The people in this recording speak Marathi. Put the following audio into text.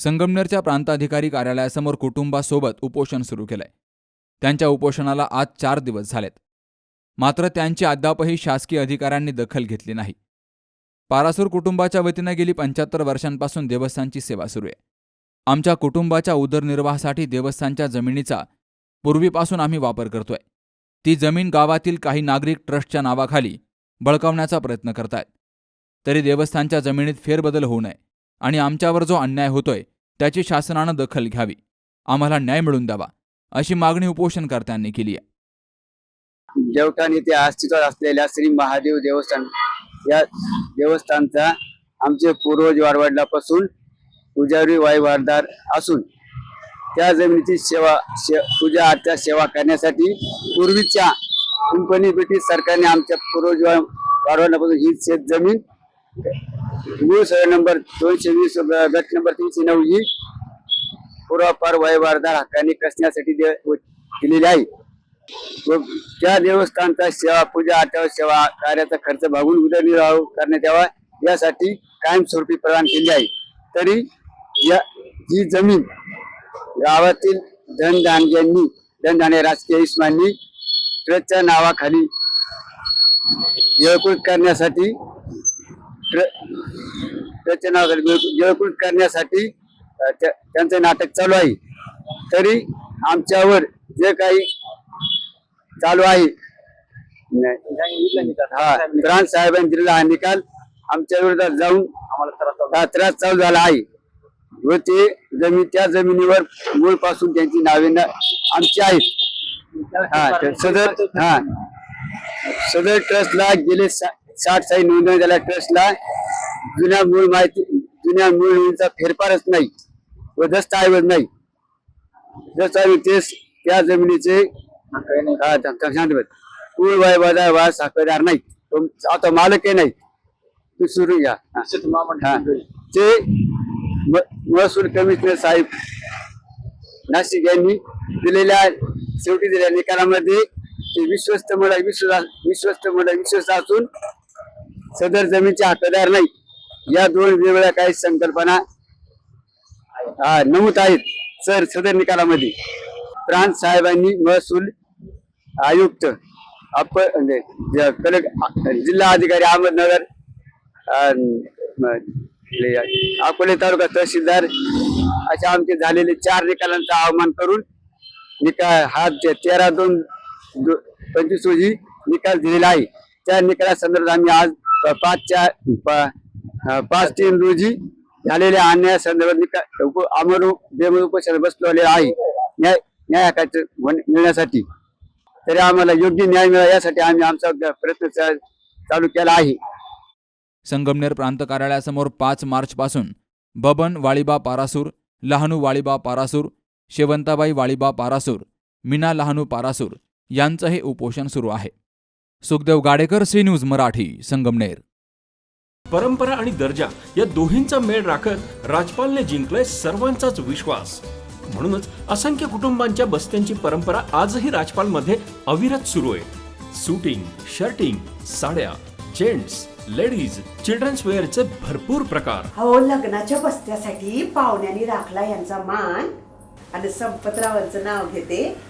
संगमनेरच्या प्रांताधिकारी कार्यालयासमोर कुटुंबासोबत उपोषण सुरू केलंय. त्यांच्या उपोषणाला आज चार दिवस झालेत. मात्र त्यांची अद्यापही शासकीय अधिकाऱ्यांनी दखल घेतली नाही. पारासूर कुटुंबाच्या वतीनं गेली पंच्याहत्तर वर्षांपासून देवस्थानची सेवा सुरू आहे. आमच्या कुटुंबाच्या उदरनिर्वाहासाठी देवस्थानच्या जमिनीचा पूर्वीपासून आम्ही वापर करतोय. ती जमीन गावातील काही नागरिक ट्रस्टच्या नावाखाली बळकावण्याचा प्रयत्न करतायत. तरी देवस्थानच्या जमिनीत फेरबदल होऊ नये. आणि आमच्यावर जो अन्याय होतोय त्याची शासनानं दखल घ्यावी. आम्हाला न्याय मिळून द्यावा अशी मागणी उपोषणकर्त्यांनी केली आहे. देवठाण येथे अस्तित्वात असलेल्या श्री महादेव देवस्थान या देवस्थानचा आमचे पूर्वज वारवाडलापासून पुजारी वायवारदार असून त्या जमिनीची सेवा शे- पूजा अर्चा सेवा करण्यासाठी पूर्वीच्या कंपनी ब्रिटिश सरकारने आमच्या पूर्वज वारवाडलापासून ही शेत जमीन मूळ नंबर दोनशे वीस ग- गट नंबर तीनशे नऊ ही पूर्वापार वाईवारदार हक्काने कसण्यासाठी दे- दिलेली आहे. व त्या देवस्थानचा सेवा पूजा अर्चा सेवा कार्याचा खर्च भागून उदरनिर्वाह करण्यात यावा यासाठी कायमस्वरूपी प्रदान केली आहे. तरी या ही जमीन गावातील धनदानग्यांनी धनदाने राजकीय इस्मांनी ट्रस्टच्या नावाखाली येळकृत करण्यासाठी रचना ट्रस्टच्या करण्यासाठी त्या- त्यांचं नाटक चालू आहे. तरी आमच्यावर जे काही चालू आहे हा प्राण साहेबांनी दिलेला हा निकाल आमच्या विरोधात जाऊन हा त्रास चालू झाला आहे. व ते जमीन त्या जमिनीवर मूळपासून त्यांची नावे आमची आहेत. हा सदर हा. सदर ट्रस्टला गेले साठ साली नोंदणी झाल्या ट्रस्टला. जुन्या मूळ माहिती जुन्या मूळ फेरफारच नाही. व दस्तऐवज नाही. दस्तऐवज तेच त्या जमिनीचे. मूळ वाय बाजार वा साखरदार नाही. आता मालक नाही. तू सुरू घ्या. ते महसूल कमिशनर साहेब नाशिक यांनी दिलेल्या शेवटी दिलेल्या निकालामध्ये ते विश्वस्त मला विश्वास विश्वस्त मला विश्वस्त असून सदर जमीनचे हक्कदार नाही. या दोन वेगवेगळ्या काही संकल्पना हा, नमूद आहेत सर सदर निकालामध्ये. प्रांत साहेबांनी महसूल आयुक्त अप म्हणजे, कलेक्ट जिल्हा अधिकारी अहमदनगर अकोले तालुका तहसीलदार असे आमचे झालेले चार निकालांचा अवमान करून निकाल हा तेरा दोन पंचवीस रोजी निकाल दिलेला आहे. त्या निकालासंदर्भात आम्ही आज पाचच्या पाच चार पाच तीन रोजी झालेल्या अन्याया निकाल उप- अमर बेमर उपोषण बसलेले आहे. न्याय न्याय हक्काचे मिळण्यासाठी. तरी आम्हाला योग्य न्याय मिळावा यासाठी आम्ही आमचा प्रयत्न चालू केला आहे. संगमनेर प्रांत कार्यालयासमोर पाच मार्चपासून बबन वाळीबा पारासूर लहानू वाळीबा पारासूर शेवंताबाई वाळीबा पारासूर मीना लहानू पारासूर यांचं हे उपोषण सुरू आहे. Sukhdev Gadekar C news Marathi Sangamner. परंपरा आणि दर्जा या दोन्हींचा मेळ राखत राजपालने जिंकलाय सर्वांचाच विश्वास. म्हणूनच असंख्य कुटुंबांच्या बस्त्यांची परंपरा आजही राजपालमध्ये अविरत सुरू आहे. सुटिंग शर्टिंग साड्या जेंट्स लेडीज चिल्ड्रन्स वेअरचे भरपूर प्रकार. हो लग्नाच्या बस्त्यासाठी पाहुण्यांनी राखला यांचा मान. आणि संपतरावांचं नाव घेते